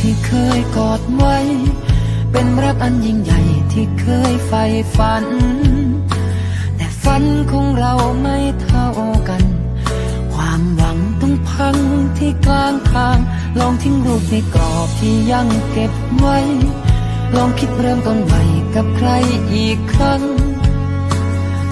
ที่เคยกอดไว้ เป็นรักอันยิ่งใหญ่ที่เคยใฝ่ฝัน แต่ฝันของเราไม่เท่ากัน ความหวังต้องพังที่กลางทาง ลองทิ้งรูปในกรอบที่ยังเก็บไว้ ลองคิดเริ่มต้นใหม่กับใครอีกครั้ง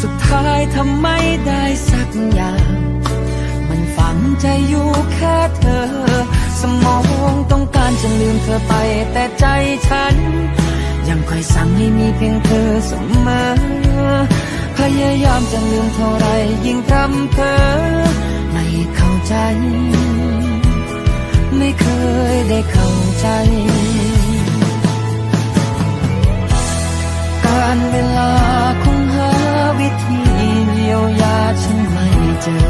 สุดท้ายทำไม่ได้สักอย่าง ฝังใจอยู่แค่เธอ สมองต้องการจะลืมเธอไป แต่ใจฉัน ยังคอยสั่งให้มีเพียงเธอเสมอ พยายามจะลืมเท่าไรยิ่งทำเธอ ไม่เข้าใจ ไม่เคยได้เข้าใจการเวลาคงหาวิธีเยียวยาฉันไม่เจอ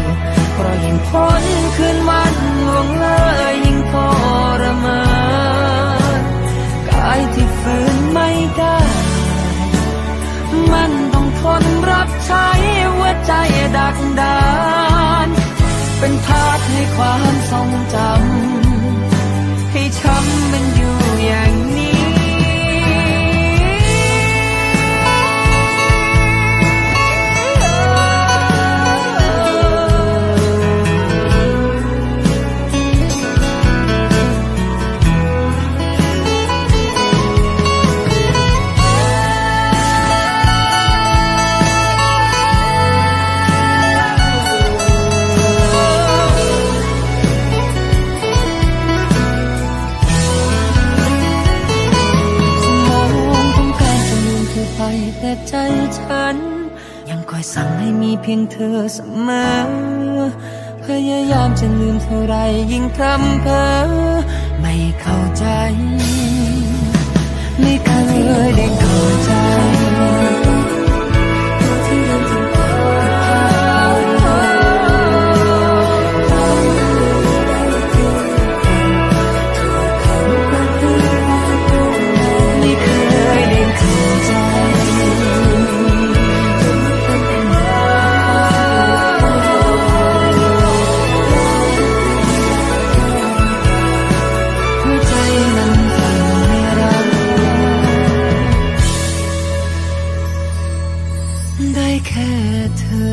ยิ่งพ้นคืนวันล่วงเลยยิ่งทรมานกายที่ฝืนไม่ได้ มันต้องทนรับใช้หัวใจดักดาน เป็นทาสให้ความทรงจำ แต่ใจฉัน ยังคอยสั่งให้มีเพียงเธอเสมอ พยายามจะลืมเท่าไรยิ่งทำเพอไม่เข้าใจ ไม่ लिखे थे